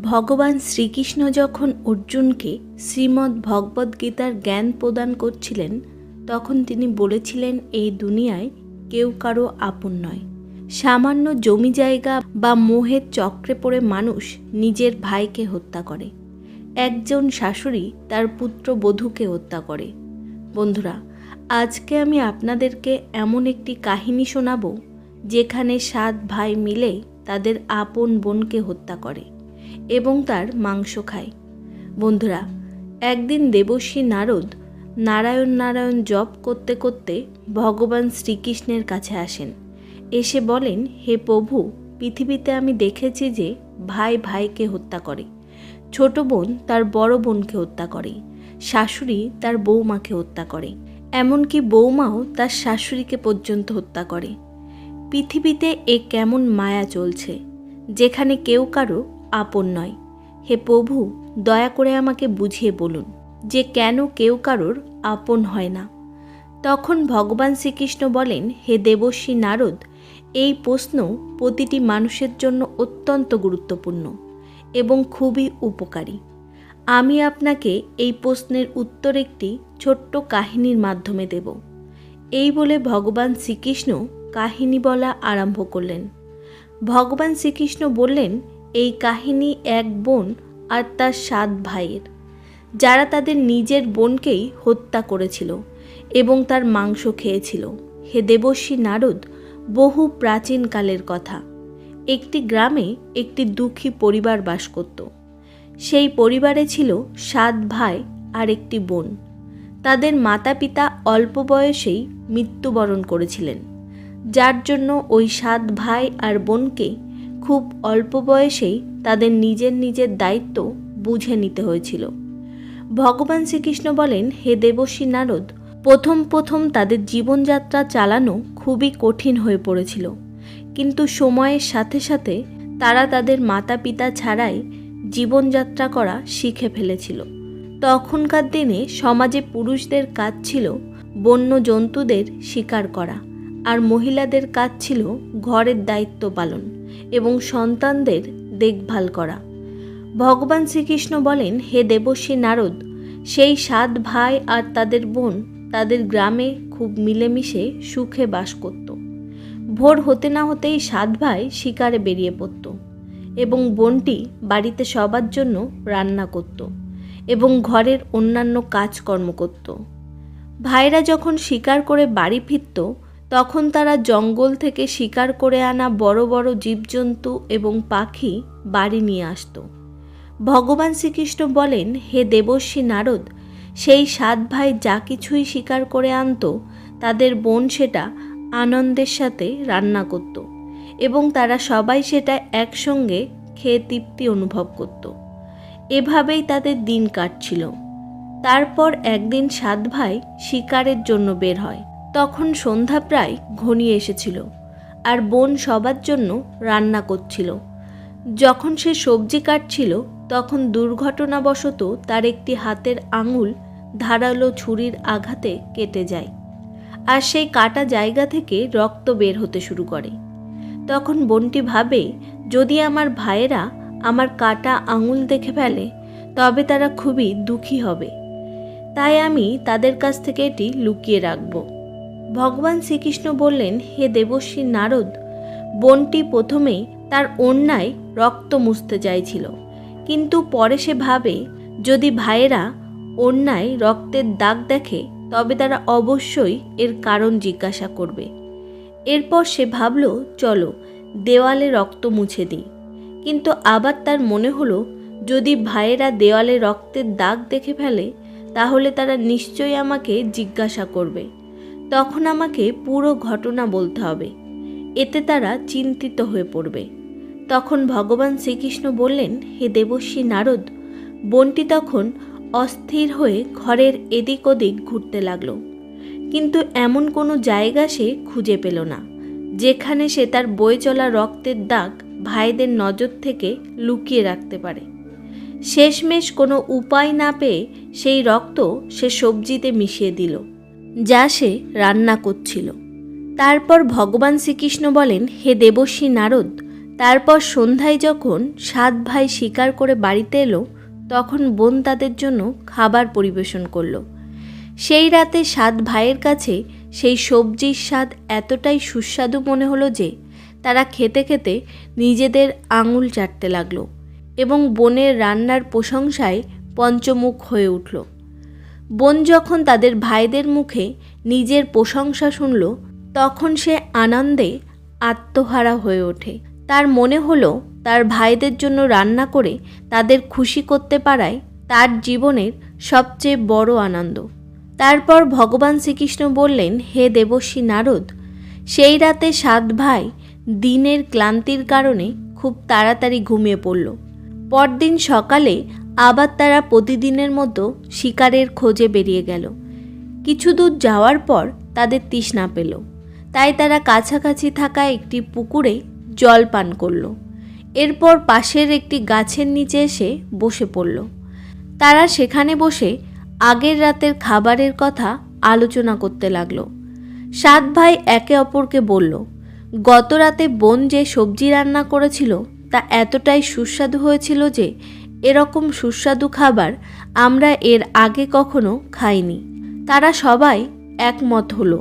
ভগবান শ্রীকৃষ্ণ যখন অর্জুনকে শ্রীমদ্ ভগবদ্গীতার জ্ঞান প্রদান করছিলেন, তখন তিনি বলেছিলেন, এই দুনিয়ায় কেউ কারও আপন নয়। সামান্য জমি জায়গা বা মোহের চক্রে পড়ে মানুষ নিজের ভাইকে হত্যা করে। একজন শাশুড়ি তার পুত্র বধূকে হত্যা করে। বন্ধুরা, আজকে আমি আপনাদেরকে এমন একটি কাহিনী শোনাবো, যেখানে সাত ভাই মিলে তাদের আপন বোনকে হত্যা করে। এবং তার মাংস খায়। বন্ধুরা, একদিন দেবশ্রী নারদ নারায়ণ নারায়ণ জপ করতে করতে ভগবান শ্রীকৃষ্ণের কাছে আসেন। এসে বলেন, হে প্রভু, পৃথিবীতে আমি দেখেছি যে ভাই ভাইকে হত্যা করে। ছোট বোন তার বড় বোনকে হত্যা করে। শাশুড়ি তার বৌমাকে হত্যা করে। এমনকি বৌমাও তার শাশুড়িকে পর্যন্ত হত্যা করে। পৃথিবীতে এ কেমন মায়া চলছে, যেখানে কেউ কারও আপন নয়। হে প্রভু, দয়া করে আমাকে বুঝিয়ে বলুন যে কেন কেউ কারোর আপন হয় না। তখন ভগবান শ্রীকৃষ্ণ বলেন, হে দেবশ্রী নারদ, এই প্রশ্ন প্রতিটি মানুষের জন্য অত্যন্ত গুরুত্বপূর্ণ এবং খুবই উপকারী। আমি আপনাকে এই প্রশ্নের উত্তর একটি ছোট্ট কাহিনীর মাধ্যমে দেব। এই বলে ভগবান শ্রীকৃষ্ণ কাহিনী বলা আরম্ভ করলেন। ভগবান শ্রীকৃষ্ণ বললেন এই কাহিনী এক বোন আর তার সাত ভাইয়ের। যারা তাদের নিজের বোনকেই হত্যা করেছিল এবং তার মাংস খেয়েছিল। হে দেবশ্রী নারদ, বহু প্রাচীনকালের কথা। একটি গ্রামে একটি দুঃখী পরিবার বাস করত। সেই পরিবারে ছিল সাত ভাই আর একটি বোন। তাদের মাতা পিতা অল্প বয়সেই মৃত্যুবরণ করেছিলেন। যার জন্য ওই সাত ভাই আর বোনকে খুব অল্প বয়সেই তাদের নিজের নিজের দায়িত্ব বুঝে নিতে হয়েছিল। ভগবান শ্রীকৃষ্ণ বলেন, হে দেবশ্রী নারদ, প্রথম প্রথম তাদের জীবনযাত্রা চালানো খুবই কঠিন হয়ে পড়েছিল। কিন্তু সময়ের সাথে সাথে তারা তাদের মাতা পিতা ছাড়াই জীবনযাত্রা করা শিখে ফেলেছিল। তখনকার দিনে সমাজে পুরুষদের কাজ ছিল বন্য জন্তুদের শিকার করা, আর মহিলাদের কাজ ছিল ঘরের দায়িত্ব পালন। এবং সন্তানদের দেখভাল করা। ভগবান শ্রীকৃষ্ণ বলেন, হে দেবশ্রী নারদ, সেই সাত ভাই আর তাদের বোন তাদের গ্রামে খুব মিলেমিশে সুখে বাস করত। ভোর হতে না হতেই সাত ভাই শিকারে বেরিয়ে পড়ত এবং বোনটি বাড়িতে সবার জন্য রান্না করত এবং ঘরের অন্যান্য কাজকর্ম করত। ভাইরা যখন শিকার করে বাড়ি ফিরত তখন তারা জঙ্গল থেকে শিকার করে আনা বড় বড় জীবজন্তু এবং পাখি বাড়ি নিয়ে আসত। ভগবান শ্রীকৃষ্ণ বলেন, হে দেবশ্রী নারদ, সেই সাত ভাই যা কিছুই শিকার করে আনতো, তাদের বোন সেটা আনন্দের সাথে রান্না করত এবং তারা সবাই সেটা একসঙ্গে খেয়ে তৃপ্তি অনুভব করত। এভাবেই তাদের দিন কাটছিল। তারপর একদিন সাত ভাই শিকারের জন্য বের হয়। তখন সন্ধ্যা প্রায় ঘনিয়ে এসেছিল আর বোন সবার জন্য রান্না করছিল। যখন সে সবজি কাটছিল, তখন দুর্ঘটনাবশত তার একটি হাতের আঙুল ধারালো ছুরির আঘাতে কেটে যায় আর সেই কাটা জায়গা থেকে রক্ত বের হতে শুরু করে। তখন বোনটি ভাবে, যদি আমার ভাইয়েরা আমার কাটা আঙুল দেখে ফেলে, তবে তারা খুবই দুঃখী হবে। তাই আমি তাদের কাছ থেকে এটি লুকিয়ে রাখব। ভগবান শ্রীকৃষ্ণ বললেন, হে দেবশ্রী নারদ, বোনটি প্রথমেই তার অন্যায় রক্ত মুছতে চাইছিল। কিন্তু পরে সে ভাবে, যদি ভাইয়েরা অন্যায় রক্তের দাগ দেখে, তবে তারা অবশ্যই এর কারণ জিজ্ঞাসা করবে। এরপর সে ভাবল, চলো, দেওয়ালে রক্ত মুছে দিই। কিন্তু আবার তার মনে হলো, যদি ভাইয়েরা দেওয়ালে রক্তের দাগ দেখে ফেলে, তাহলে তারা নিশ্চয়ই আমাকে জিজ্ঞাসা করবে। তখন আমাকে পুরো ঘটনা বলতে হবে। এতে তারা চিন্তিত হয়ে পড়বে। তখন ভগবান শ্রীকৃষ্ণ বললেন, হে দেবশ্রী নারদ! বোনটি তখন অস্থির হয়ে ঘরের এদিক ওদিক ঘুরতে লাগল। কিন্তু এমন কোনো জায়গা সে খুঁজে পেল না, যেখানে সে তার বয়ে চলা রক্তের দাগ ভাইদের নজর থেকে লুকিয়ে রাখতে পারে। শেষমেশ কোনো উপায় না পেয়ে সেই রক্ত সে সবজিতে মিশিয়ে দিল। যা সে রান্না করছিল। তারপর ভগবান শ্রীকৃষ্ণ বলেন, হে দেবশ্রী নারদ, তারপর সন্ধ্যায় যখন সাত ভাই শিকার করে বাড়িতে এলো, তখন বোন তাদের জন্য খাবার পরিবেশন করল। সেই রাতে সাত ভাইয়ের কাছে সেই সবজির স্বাদ এতটাই সুস্বাদু মনে হলো যে, তারা খেতে খেতে নিজেদের আঙুল চাটতে লাগল এবং বোনের রান্নার প্রশংসায় পঞ্চমুখ হয়ে উঠল। বোন যখন তাদের ভাইদের মুখে নিজের প্রশংসা শুনল, তখন সে আনন্দে আত্মহারা হয়ে ওঠে। তার মনে হলো, তার ভাইদের জন্য রান্না করে তাদের খুশি করতে পারায় তার জীবনের সবচেয়ে বড় আনন্দ। তারপর ভগবান শ্রীকৃষ্ণ বললেন, হে দেবশ্রী নারদ, সেই রাতে সাত ভাই দিনের ক্লান্তির কারণে খুব তাড়াতাড়ি ঘুমিয়ে পড়ল। পরদিন সকালে আবার তারা প্রতিদিনের মতো শিকারের খোঁজে বেরিয়ে গেল। কিছু দূর যাওয়ার পর তাদের তৃষ্ণা পেল। তাই তারা কাছাকাছি থাকা একটি পুকুরে জল পান করল। এরপর পাশের একটি গাছের নিচে এসে বসে পড়ল। তারা সেখানে বসে আগের রাতের খাবারের কথা আলোচনা করতে লাগল। সাত ভাই একে অপরকে বলল, গত রাতে বোন যে সবজি রান্না করেছিল তা এতটাই সুস্বাদু হয়েছিল যে এরকম সুস্বাদু খাবার আমরা এর আগে কখনো খাইনি। তারা সবাই একমত হলো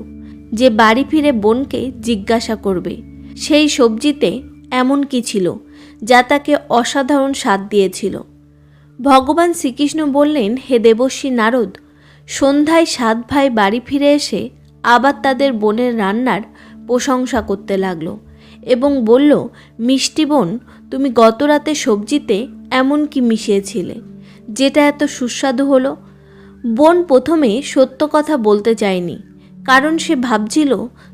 যে বাড়ি ফিরে বোনকে জিজ্ঞাসা করবে। সেই সবজিতে এমন কি ছিল যা তাকে অসাধারণ স্বাদ দিয়েছিল। ভগবান শ্রীকৃষ্ণ বললেন, হে দেবশ্রী নারদ, সন্ধ্যায় সাত ভাই বাড়ি ফিরে এসে আবার তাদের বোনের রান্নার প্রশংসা করতে লাগল এবং বলল, মিষ্টি বোন, তুমি গত রাতে সবজিতে এমন কি মিশিয়েছিলে। যেটা এত সুস্বাদু হলো। বোন প্রথমে সত্য কথা বলতে চায়নি, কারণ সে ভাবছিল,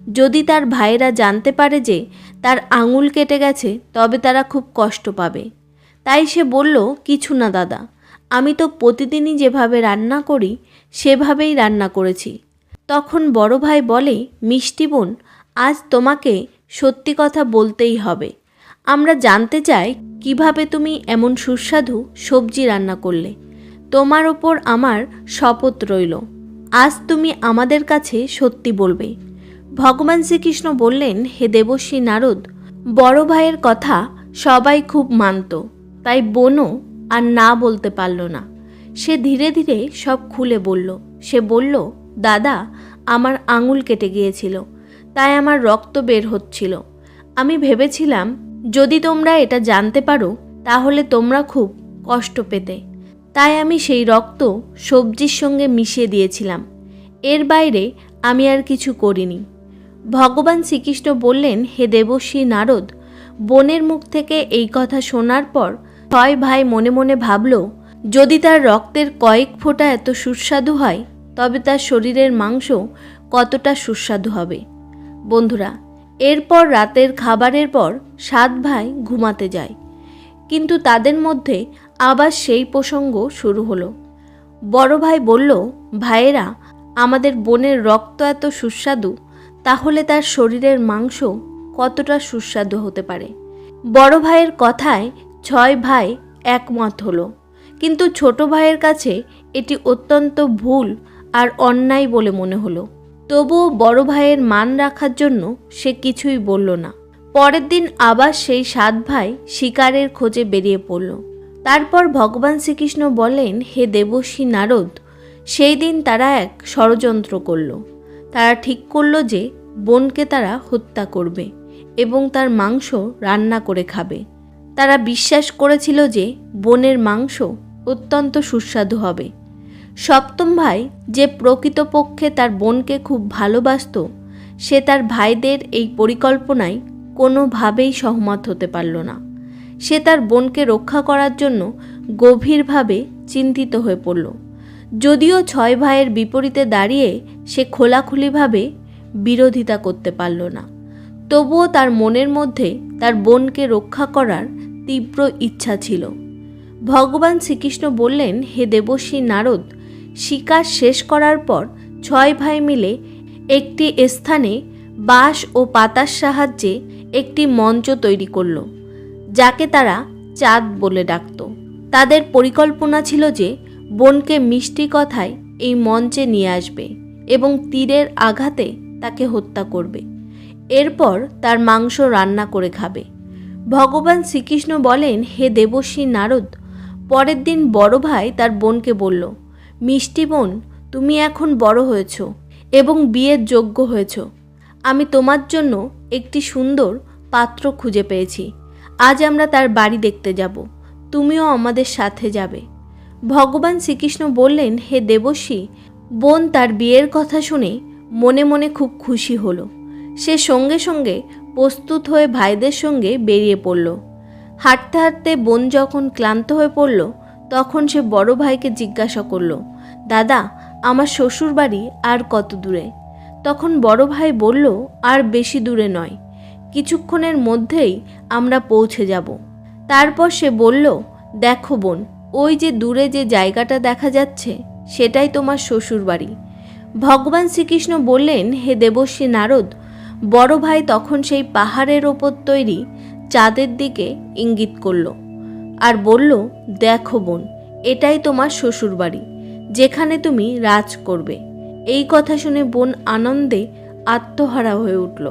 যদি তার ভাইয়েরা জানতে পারে যে তার আঙুল কেটে গেছে, তবে তারা খুব কষ্ট পাবে। তাই সে বলল, কিছু না দাদা, আমি তো প্রতিদিনই যেভাবে রান্না করি, সেভাবেই রান্না করেছি। তখন বড় ভাই বলে, মিষ্টি বোন, আজ তোমাকে সত্যি কথা বলতেই হবে। আমরা জানতে চাই কীভাবে তুমি এমন সুস্বাদু সবজি রান্না করলে। তোমার ওপর আমার শপথ রইল। আজ তুমি আমাদের কাছে সত্যি বলবে। ভগবান শ্রীকৃষ্ণ বললেন, হে দেবশ্রী নারদ, বড় ভাইয়ের কথা সবাই খুব মানত। তাই বোনও আর না বলতে পারল না। সে ধীরে ধীরে সব খুলে বলল। সে বলল, দাদা, আমার আঙুল কেটে গিয়েছিল। তাই আমার রক্ত বের হচ্ছিল। আমি ভেবেছিলাম যদি তোমরা এটা জানতে পারো, তাহলে তোমরা খুব কষ্ট পেতে। তাই আমি সেই রক্ত সবজির সঙ্গে মিশিয়ে দিয়েছিলাম। এর বাইরে আমি আর কিছু করিনি। ভগবান শ্রীকৃষ্ণ বললেন, হে দেবশ্রী নারদ, বোনের মুখ থেকে এই কথা শোনার পর ছয় ভাই মনে মনে ভাবল, যদি তার রক্তের কয়েক ফোঁটা এত সুস্বাদু হয়, তবে তার শরীরের মাংস কতটা সুস্বাদু হবে। বন্ধুরা এরপর রাতের খাবারের পর সাত ভাই ঘুমাতে যায়। কিন্তু তাদের মধ্যে আবার সেই প্রসঙ্গ শুরু হলো। বড় ভাই বলল, ভাইয়েরা, আমাদের বোনের রক্ত এত সুস্বাদু, তাহলে তার শরীরের মাংস কতটা সুস্বাদু হতে পারে? বড় ভাইয়ের কথায় ছয় ভাই একমত হলো। কিন্তু ছোট ভাইয়ের কাছে এটি অত্যন্ত ভুল আর অন্যায় বলে মনে হলো। তবুও বড় ভাইয়ের মান রাখার জন্য সে কিছুই বলল না। পরের দিন আবার সেই সাত ভাই শিকারের খোঁজে বেরিয়ে পড়ল। তারপর ভগবান শ্রীকৃষ্ণ বলেন, হে দেবশ্রী নারদ, সেই দিন তারা এক ষড়যন্ত্র করল। তারা ঠিক করল যে বোনকে তারা হত্যা করবে এবং তার মাংস রান্না করে খাবে। তারা বিশ্বাস করেছিল যে বনের মাংস অত্যন্ত সুস্বাদু হবে। সপ্তম ভাই যে প্রকৃতপক্ষে তার বোনকে খুব ভালোবাসত, সে তার ভাইদের এই পরিকল্পনায় কোনোভাবেই সহমত হতে পারল না। সে তার বোনকে রক্ষা করার জন্য গভীরভাবে চিন্তিত হয়ে পড়ল। যদিও ছয় ভাইয়ের বিপরীতে দাঁড়িয়ে সে খোলাখুলিভাবে বিরোধিতা করতে পারল না, তবুও তার মনের মধ্যে তার বোনকে রক্ষা করার তীব্র ইচ্ছা ছিল। ভগবান শ্রীকৃষ্ণ বললেন, হে দেবশ্রী নারদ শিকার শেষ করার পর ছয় ভাই মিলে একটি স্থানে বাঁশ ও পাতার সাহায্যে একটি মঞ্চ তৈরি করল, যাকে তারা চাঁদ বলে ডাকত। তাদের পরিকল্পনা ছিল যে বোনকে মিষ্টি কথায় এই মঞ্চে নিয়ে আসবে এবং তীরের আঘাতে তাকে হত্যা করবে। এরপর তার মাংস রান্না করে খাবে। ভগবান শ্রীকৃষ্ণ বলেন, হে দেবশ্রী নারদ। পরের দিন বড় ভাই তার বোনকে বলল মিষ্টি বোন, তুমি এখন বড় হয়েছ এবং বিয়ের যোগ্য হয়েছ। আমি তোমার জন্য একটি সুন্দর পাত্র খুঁজে পেয়েছি। আজ আমরা তার বাড়ি দেখতে যাব। তুমিও আমাদের সাথে যাবে। ভগবান শ্রীকৃষ্ণ বললেন, হে দেবশ্রী বোন তার বিয়ের কথা শুনে মনে মনে খুব খুশি হলো। সে সঙ্গে সঙ্গে প্রস্তুত হয়ে ভাইদের সঙ্গে বেরিয়ে পড়ল। হাঁটতে হাঁটতে বোন যখন ক্লান্ত হয়ে পড়ল তখন সে বড় ভাইকে জিজ্ঞাসা করল, দাদা, আমার শ্বশুর বাড়ি আর কত দূরে? তখন বড় ভাই বলল, আর বেশি দূরে নয়, কিছুক্ষণের মধ্যেই আমরা পৌঁছে যাব। তারপর সে বলল, দেখো বোন, ওই যে দূরে যে জায়গাটা দেখা যাচ্ছে, সেটাই তোমার শ্বশুর বাড়ি। ভগবান শ্রীকৃষ্ণ বললেন, হে দেবশ্রী নারদ, বড় ভাই তখন সেই পাহাড়ের ওপর তৈরি চাঁদের দিকে ইঙ্গিত করল। আর বলল, দেখো বোন, এটাই তোমার শ্বশুর বাড়ি যেখানে তুমি রাজ করবে। এই কথা শুনে বোন আনন্দে আত্মহারা হয়ে উঠল।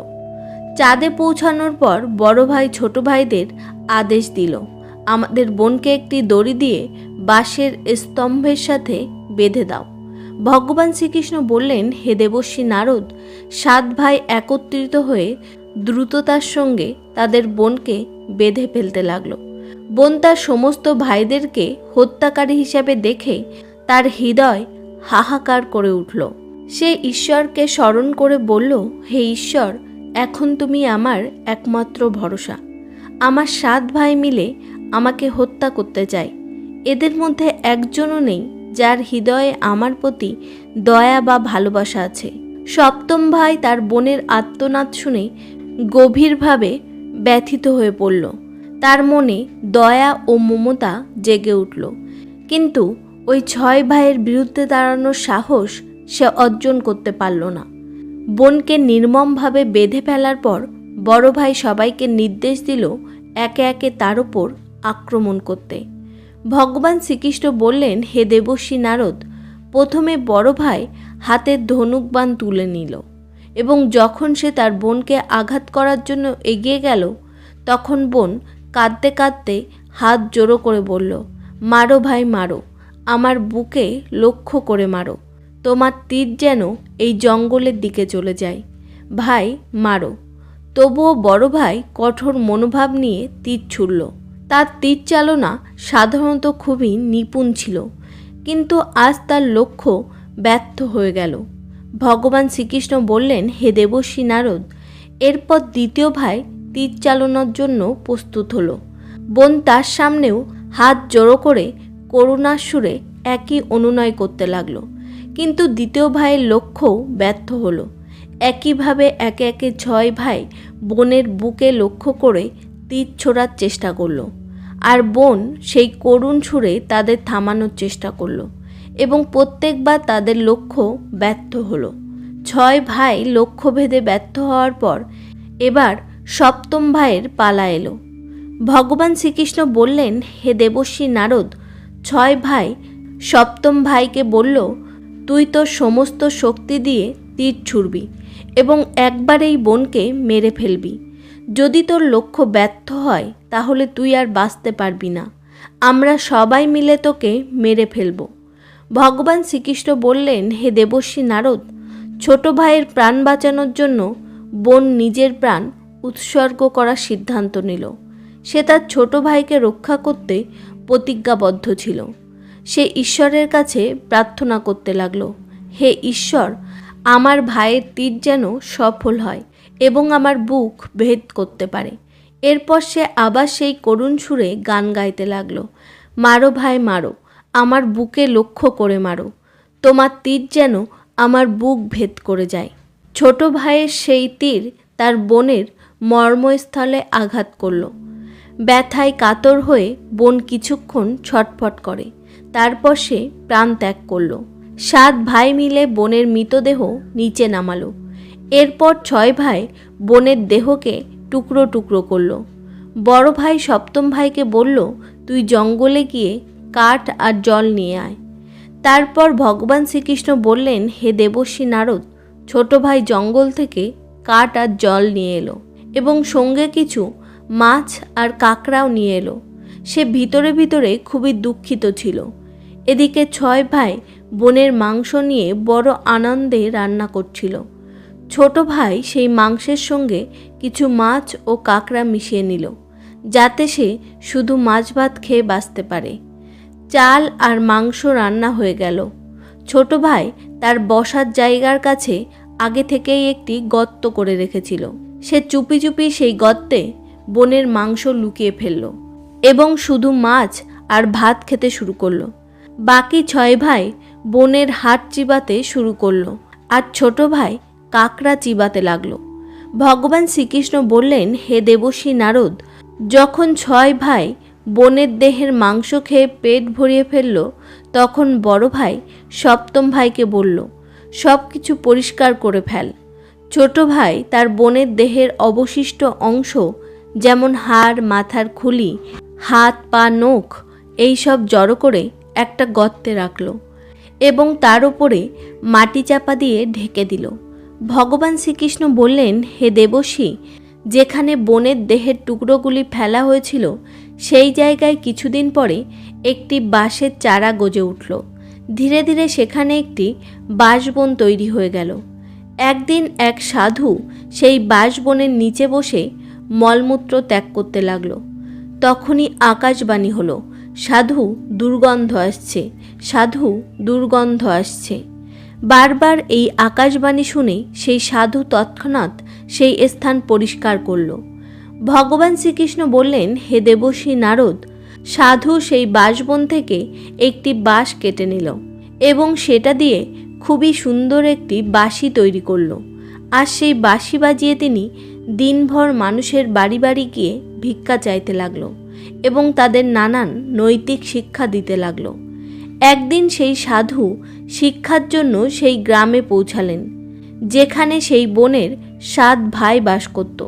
চাঁদে পৌঁছানোর পর বড় ভাই ছোট ভাইদের আদেশ দিল, আমাদের বোনকে একটি দড়ি দিয়ে বাঁশের স্তম্ভের সাথে বেঁধে দাও। ভগবান শ্রীকৃষ্ণ বললেন, হে দেবশ্রী নারদ, সাত ভাই একত্রিত হয়ে দ্রুততার সঙ্গে তাদের বোনকে বেঁধে ফেলতে লাগল। বোন তার সমস্ত ভাইদেরকে হত্যাকারী হিসাবে দেখে তার হৃদয় হাহাকার করে উঠল। সে ঈশ্বরকে স্মরণ করে বলল, হে ঈশ্বর, এখন তুমি আমার একমাত্র ভরসা। আমার সাত ভাই মিলে আমাকে হত্যা করতে চায় এদের মধ্যে একজনও নেই যার হৃদয়ে আমার প্রতি দয়া বা ভালোবাসা আছে। সপ্তম ভাই তার বোনের আত্মনাদ শুনে গভীরভাবে ব্যথিত হয়ে পড়ল। তার মনে দয়া ও মমতা জেগে উঠল। কিন্তু ওই ছয় ভাইয়ের বিরুদ্ধে দাঁড়ানোর সাহস সে অর্জন করতে পারল না। বোনকে নির্মমভাবে বেঁধে ফেলার পর বড় ভাই সবাইকে নির্দেশ দিল একে একে তার ওপর আক্রমণ করতে। ভগবান শ্রীকৃষ্ণ বললেন, হে দেবশ্রী নারদ, প্রথমে বড় ভাই হাতের ধনুকবান তুলে নিল এবং যখন সে তার বোনকে আঘাত করার জন্য এগিয়ে গেল, তখন বোন কাঁদতে কাঁদতে হাত জোড়ো করে বলল, মারো ভাই, মারো। আমার বুকে লক্ষ্য করে মারো। তোমার তীর যেন এই জঙ্গলের দিকে চলে যায়। ভাই, মারো। তবুও বড় ভাই কঠোর মনোভাব নিয়ে তীর ছুড়ল। তার তীর চালনা সাধারণত খুবই নিপুণ ছিল, কিন্তু আজ তার লক্ষ্য ব্যর্থ হয়ে গেল। ভগবান শ্রীকৃষ্ণ বললেন, হে দেবশ্রী নারদ, এরপর দ্বিতীয় ভাই তীর চালানোর জন্য প্রস্তুত হলো। বোন তার সামনেও হাত জড়ো করে করুণার সুরে একই অনুনয় করতে লাগল। কিন্তু দ্বিতীয় ভাইয়ের লক্ষ্যও ব্যর্থ হলো। একইভাবে একে একে ছয় ভাই বোনের বুকে লক্ষ্য করে তীর ছোড়ার চেষ্টা করল। আর বোন সেই করুণ সুরে তাদের থামানোর চেষ্টা করল এবং প্রত্যেকবার তাদের লক্ষ্য ব্যর্থ হলো। ছয় ভাই লক্ষ্যভেদে ব্যর্থ হওয়ার পর এবার সপ্তম ভাইয়ের পালা এলো। ভগবান শ্রীকৃষ্ণ বললেন, হে দেবশ্রী নারদ, ছয় ভাই। সপ্তম ভাইকে বলল, তুই তোর সমস্ত শক্তি দিয়ে তীর ছুড়বি এবং একবার এই বোনকে মেরে ফেলবি। যদি তোর লক্ষ্য ব্যর্থ হয়, তাহলে তুই আর বাঁচতে পারবি না। আমরা সবাই মিলে তোকে মেরে ফেলব। ভগবান শ্রীকৃষ্ণ বললেন, হে দেবশ্রী নারদ, ছোট ভাইয়ের প্রাণ বাঁচানোর জন্য বোন নিজের প্রাণ উৎসর্গ করার সিদ্ধান্ত নিল। সে তার ছোট ভাইকে রক্ষা করতে প্রতিজ্ঞাবদ্ধ ছিল। সে ঈশ্বরের কাছে প্রার্থনা করতে লাগল, হে ঈশ্বর, আমার ভাইয়ের তীর যেন সফল হয় এবং আমার বুক ভেদ করতে পারে। এরপর সে আবার সেই করুণ সুরে গান গাইতে লাগল, মারো ভাই, মারো, আমার বুকে লক্ষ্য করে মারো। তোমার তীর যেন আমার বুক ভেদ করে যায়। ছোট ভাইয়ের সেই তীর তার বোনের মর্মস্থলে আঘাত করল। ব্যথায় কাতর হয়ে বোন কিছুক্ষণ ছটফট করে। তারপর সে প্রাণ ত্যাগ করল। সাত ভাই মিলে বোনের মৃতদেহ নিচে নামালো। এরপর ছয় ভাই বোনের দেহকে টুকরো টুকরো করল। বড় ভাই সপ্তম ভাইকে বলল, তুই জঙ্গলে গিয়ে কাঠ আর জল নিয়ে আয়। তারপর ভগবান শ্রীকৃষ্ণ বললেন, হে দেবশ্রী নারদ, ছোট ভাই জঙ্গল থেকে কাঠ আর জল নিয়ে এলো। এবং সঙ্গে কিছু মাছ আর কাঁকড়াও নিয়ে এলো। সে ভিতরে ভিতরে খুবই দুঃখিত ছিল। এদিকে ছয় ভাই বোনের মাংস নিয়ে বড় আনন্দে রান্না করছিল। ছোট ভাই সেই মাংসের সঙ্গে কিছু মাছ ও কাঁকড়া মিশিয়ে নিল, যাতে সে শুধু মাছ ভাত খেয়ে বাঁচতে পারে। চাল আর মাংস রান্না হয়ে গেল। ছোট ভাই তার বসার জায়গার কাছে আগে থেকেই একটি গর্ত করে রেখেছিল। সে চুপি চুপি সেই গর্তে বোনের মাংস লুকিয়ে ফেলল এবং শুধু মাছ আর ভাত খেতে শুরু করল। বাকি ছয় ভাই বোনের হাট চিবাতে শুরু করল আর ছোট ভাই কাকড়া চিবাতে লাগল। ভগবান শ্রীকৃষ্ণ বললেন, হে দেবশ্রী নারদ, যখন ছয় ভাই বোনের দেহের মাংস খেয়ে পেট ভরিয়ে ফেলল, তখন বড় ভাই সপ্তম ভাইকে বলল সব কিছু পরিষ্কার করে ফেল। ছোট ভাই তার বোনের দেহের অবশিষ্ট অংশ, যেমন হাড়, মাথার খুলি, হাত, পা, নখ এইসব জড়ো করে একটা গর্তে রাখল এবং তার উপরে মাটি চাপা দিয়ে ঢেকে দিল। ভগবান শ্রীকৃষ্ণ বললেন, হে দেবশ্রী যেখানে বনের দেহের টুকরোগুলি ফেলা হয়েছিল, সেই জায়গায় কিছুদিন পরে একটি বাঁশের চারা গজে উঠল। ধীরে ধীরে সেখানে একটি বাঁশবন তৈরি হয়ে গেল। একদিন এক সাধু সেই বাঁশবনের নিচে বসে মলমূত্র ত্যাগ করতে লাগল। তখনই আকাশবাণী হলো, সাধু, দুর্গন্ধ আসছে, সাধু, দুর্গন্ধ আসছে। বারবার এই আকাশবাণী শুনে সেই সাধু তৎক্ষণাৎ সেই স্থান পরিষ্কার করল। ভগবান শ্রীকৃষ্ণ বললেন, হে দেবশ্রী নারদ, সাধু সেই বাঁশবন থেকে একটি বাঁশ কেটে নিল এবং সেটা দিয়ে খুবই সুন্দর একটি বাঁশি তৈরি করল। আর সেই বাঁশি বাজিয়ে তিনি দিনভর মানুষের বাড়ি বাড়ি গিয়ে ভিক্ষা চাইতে লাগল এবং তাদের নানান নৈতিক শিক্ষা দিতে লাগল। একদিন সেই সাধু শিক্ষার জন্য সেই গ্রামে পৌঁছালেন, যেখানে সেই বোনের সাত ভাই বাস করত।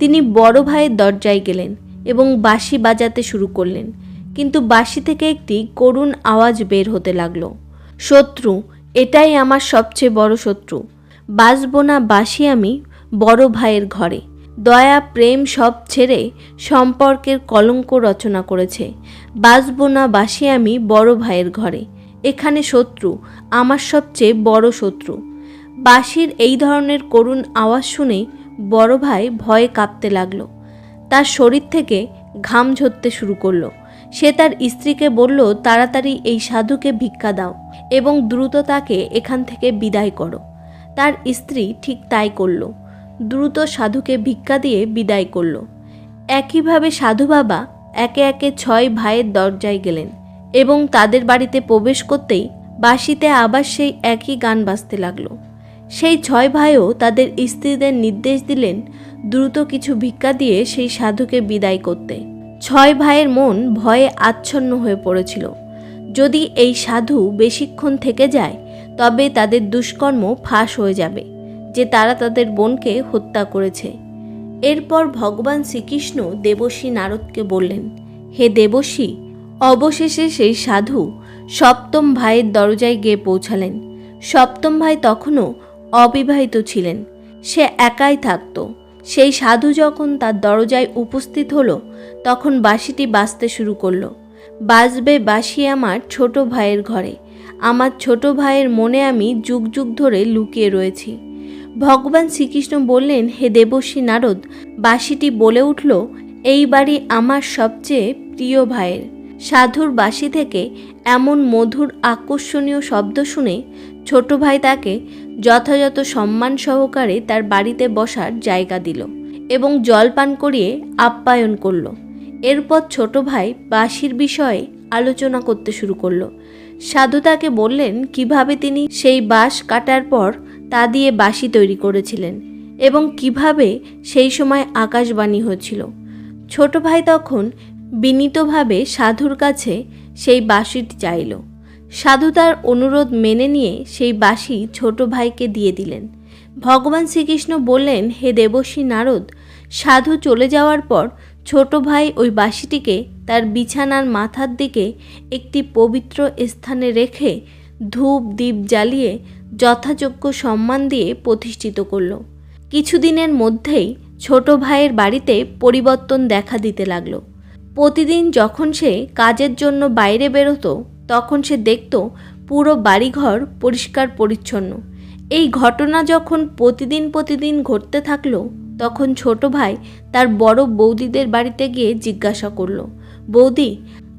তিনি বড় ভাইয়ের দরজায় গেলেন এবং বাঁশি বাজাতে শুরু করলেন, কিন্তু বাঁশি থেকে একটি করুণ আওয়াজ বের হতে লাগল। শত্রু এটাই আমার সবচেয়ে বড় শত্রু। বাঁচব না বাসি আমি বড় ভাইয়ের ঘরে। দয়া, প্রেম সব ছেড়ে সম্পর্কের কলঙ্ক রচনা করেছে। বাঁচব না বাসি আমি বড় ভাইয়ের ঘরে। এখানে শত্রু আমার সবচেয়ে বড় শত্রু। বাঁশির এই ধরনের করুণ আওয়াজ শুনে বড় ভাই ভয়ে কাঁপতে লাগল। তার শরীর থেকে ঘাম ঝরতে শুরু করল। সে তার স্ত্রীকে বলল, তাড়াতাড়ি এই সাধুকে ভিক্ষা দাও এবং দ্রুত তাকে এখান থেকে বিদায় করো। তার স্ত্রী ঠিক তাই করল। দ্রুত সাধুকে ভিক্ষা দিয়ে বিদায় করল। একইভাবে সাধু বাবা একে একে ছয় ভাইয়ের দরজায় গেলেন এবং তাদের বাড়িতে প্রবেশ করতেই বাঁশিতে আবার সেই একই গান বাজতে লাগল। সেই ছয় ভাইও তাদের স্ত্রীদের নির্দেশ দিলেন, দ্রুত কিছু ভিক্ষা দিয়ে সেই সাধুকে বিদায় করতে। ছয় ভাইয়ের মন ভয়ে আচ্ছন্ন হয়ে পড়েছিল। যদি এই সাধু বেশিক্ষণ থেকে যায়, তবে তাদের দুষ্কর্ম ফাঁস হয়ে যাবে, যে তারা তাদের বোনকে হত্যা করেছে। এরপর ভগবান শ্রীকৃষ্ণ দেবশ্রী নারদকে বললেন, হে দেবশ্রী, অবশেষে সেই সাধু সপ্তম ভাইয়ের দরজায় গিয়ে পৌঁছালেন। সপ্তম ভাই তখনও অবিবাহিত ছিলেন। সে একাই থাকত। সেই সাধু যখন তার দরজায় উপস্থিত হলো, তখন বাঁশিটি বাজতে শুরু করল। বাজবে বাঁশি আমার ছোট ভাইয়ের ঘরে। আমার ছোট ভাইয়ের মনে আমি যুগ যুগ ধরে লুকিয়ে রয়েছি। ভগবান শ্রীকৃষ্ণ বললেন, হে দেবশ্রী নারদ, বাঁশিটি বলে উঠল এই বাড়ি আমার সবচেয়ে প্রিয় ভাইয়ের। সাধুর বাঁশি থেকে এমন মধুর আকর্ষণীয় শব্দ শুনে ছোট ভাই তাকে যথাযথ সম্মান সহকারে তার বাড়িতে বসার জায়গা দিল এবং জলপান করিয়ে আপ্যায়ন করল। এরপর ছোট ভাই বাঁশির বিষয়ে আলোচনা করতে শুরু করল। সাধু তাকে বললেন, কীভাবে তিনি সেই বাঁশ কাটার পর তা দিয়ে বাঁশি তৈরি করেছিলেন এবং কীভাবে সেই সময় আকাশবাণী হচ্ছিল ছোট ভাই তখন বিনীতভাবে সাধুর কাছে সেই বাঁশিটি চাইল। সাধু তার অনুরোধ মেনে নিয়ে সেই বাঁশি ছোট ভাইকে দিয়ে দিলেন। ভগবান শ্রীকৃষ্ণ বললেন, হে দেবশ্রী নারদ, সাধু চলে যাওয়ার পর ছোট ভাই ওই বাঁশিটিকে তার বিছানার মাথার দিকে একটি পবিত্র স্থানে রেখে ধূপ দ্বীপ জ্বালিয়ে যথাযোগ্য সম্মান দিয়ে প্রতিষ্ঠিত করল। কিছুদিনের মধ্যেই ছোট ভাইয়ের বাড়িতে পরিবর্তন দেখা দিতে লাগল। প্রতিদিন যখন সে কাজের জন্য বাইরে বেরোতো তখন সে দেখত পুরো বাড়িঘর পরিষ্কার পরিচ্ছন্ন। এই ঘটনা যখন প্রতিদিন প্রতিদিন ঘটতে থাকল, তখন ছোট ভাই তার বড় বৌদিদের বাড়িতে গিয়ে জিজ্ঞাসা করল, বৌদি,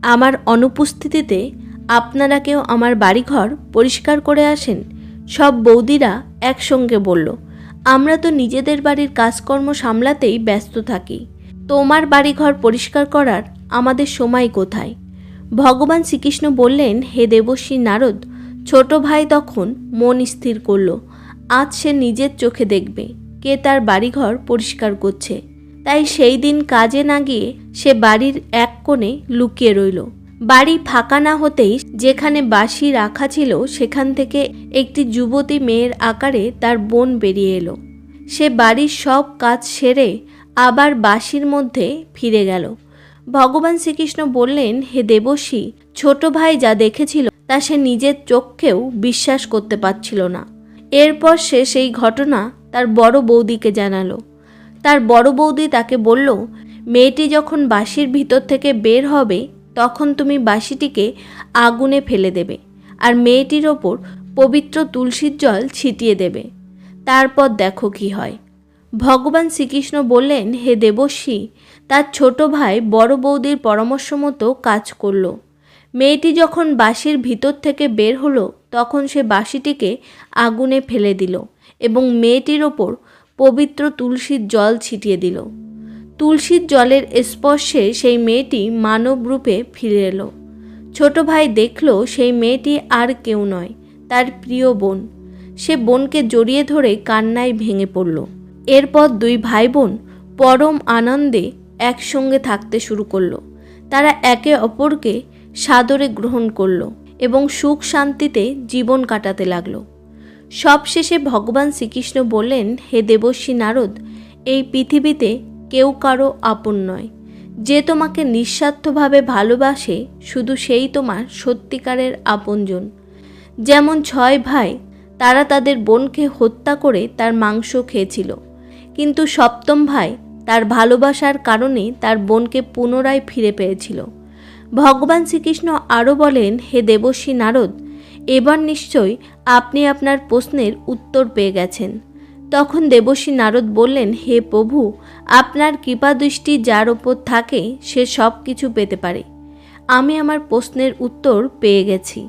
আমার অনুপস্থিতিতে আপনারা কেউ আমার বাড়িঘর পরিষ্কার করে আসেন? সব বৌদিরা একসঙ্গে বলল, আমরা তো নিজেদের বাড়ির কাজকর্ম সামলাতেই ব্যস্ত থাকি। তোমার বাড়িঘর পরিষ্কার করার আমাদের সময় কোথায়? ভগবান শ্রীকৃষ্ণ বললেন, হে দেবশ্রী নারদ, ছোট ভাই তখন মন স্থির করল। আজ সে নিজের চোখে দেখবে, কে তার বাড়িঘর পরিষ্কার করছে। তাই সেই দিন কাজে না গিয়ে সে বাড়ির এক কোণে লুকিয়ে রইল। বাড়ি ফাঁকা না হতেই যেখানে বাঁশি রাখা ছিল, সেখান থেকে একটি যুবতী মেয়ের আকারে তার বোন বেরিয়ে এলো। সে বাড়ির সব কাজ সেরে আবার বাঁশির মধ্যে ফিরে গেল। ভগবান শ্রীকৃষ্ণ বললেন, হে দেবশ্রী ছোট ভাই যা দেখেছিল, তা সে নিজের চোখকেও বিশ্বাস করতে পারছিল না। এরপর সে সেই ঘটনা তার বড় বৌদিকে জানালো। তার বড় বৌদি তাকে বলল, মেয়েটি যখন বাঁশির ভিতর থেকে বের হবে, তখন তুমি বাঁশিটিকে আগুনে ফেলে দেবে আর মেয়েটির ওপর পবিত্র তুলসীর জল ছিটিয়ে দেবে। তারপর দেখো কি হয়। ভগবান শ্রীকৃষ্ণ বললেন, হে দেবশ্রী তার ছোট ভাই বড় বৌদির পরামর্শ মতো কাজ করল। মেয়েটি যখন বাঁশির ভিতর থেকে বের হলো, তখন সে বাঁশিটিকে আগুনে ফেলে দিল এবং মেয়েটির ওপর পবিত্র তুলসীর জল ছিটিয়ে দিল। তুলসীর জলের স্পর্শে সেই মেয়েটি মানব রূপে ফিরে এলো। ছোট ভাই দেখল সেই মেয়েটি আর কেউ নয়, তার প্রিয় বোন। সে বোনকে জড়িয়ে ধরে কান্নায় ভেঙে পড়ল। এরপর দুই ভাই বোন পরম আনন্দে একসঙ্গে থাকতে শুরু করল। তারা একে অপরকে সাদরে গ্রহণ করল এবং সুখ শান্তিতে জীবন কাটাতে লাগল। সবশেষে ভগবান শ্রীকৃষ্ণ বললেন, হে দেবশ্রী নারদ, এই পৃথিবীতে কেউ কারও আপন নয়। যে তোমাকে নিঃস্বার্থভাবে ভালোবাসে, শুধু সেই তোমার সত্যিকারের আপনজন। যেমন ছয় ভাই, তারা তাদের বোনকে হত্যা করে তার মাংস খেয়েছিল। কিন্তু সপ্তম ভাই তার ভালোবাসার কারণে তার বোনকে পুনরায় ফিরে পেয়েছিল। ভগবান শ্রীকৃষ্ণ আরও বলেন, হে দেবশ্রী নারদ, এবার নিশ্চয়ই আপনি আপনার প্রশ্নের উত্তর পেয়ে গেছেন। তখন দেবশ্রী নারদ বললেন, হে প্রভু, আপনার কৃপাদৃষ্টি যার ওপর থাকে, সে সব কিছু পেতে পারে। আমি আমার প্রশ্নের উত্তর পেয়ে গেছি।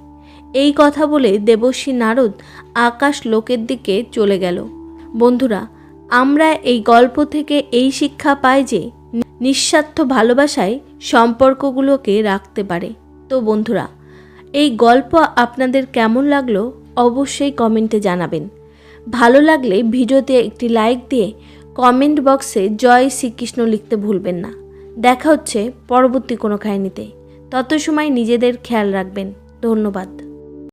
এই কথা বলে দেবশ্রী নারদ আকাশ লোকের দিকে চলে গেল। বন্ধুরা আমরা এই গল্প থেকে এই শিক্ষা পাই যে নিঃস্বার্থ ভালোবাসায় সম্পর্কগুলোকে রাখতে পারে। তো বন্ধুরা, এই গল্প আপনাদের কেমন লাগল অবশ্যই কমেন্টে জানাবেন। ভালো লাগলে ভিডিওতে একটি লাইক দিয়ে কমেন্ট বক্সে জয় শ্রীকৃষ্ণ লিখতে ভুলবেন না। দেখা হচ্ছে পরবর্তী কোনো কাহিনীতে। তত সময় নিজেদের খেয়াল রাখবেন। ধন্যবাদ।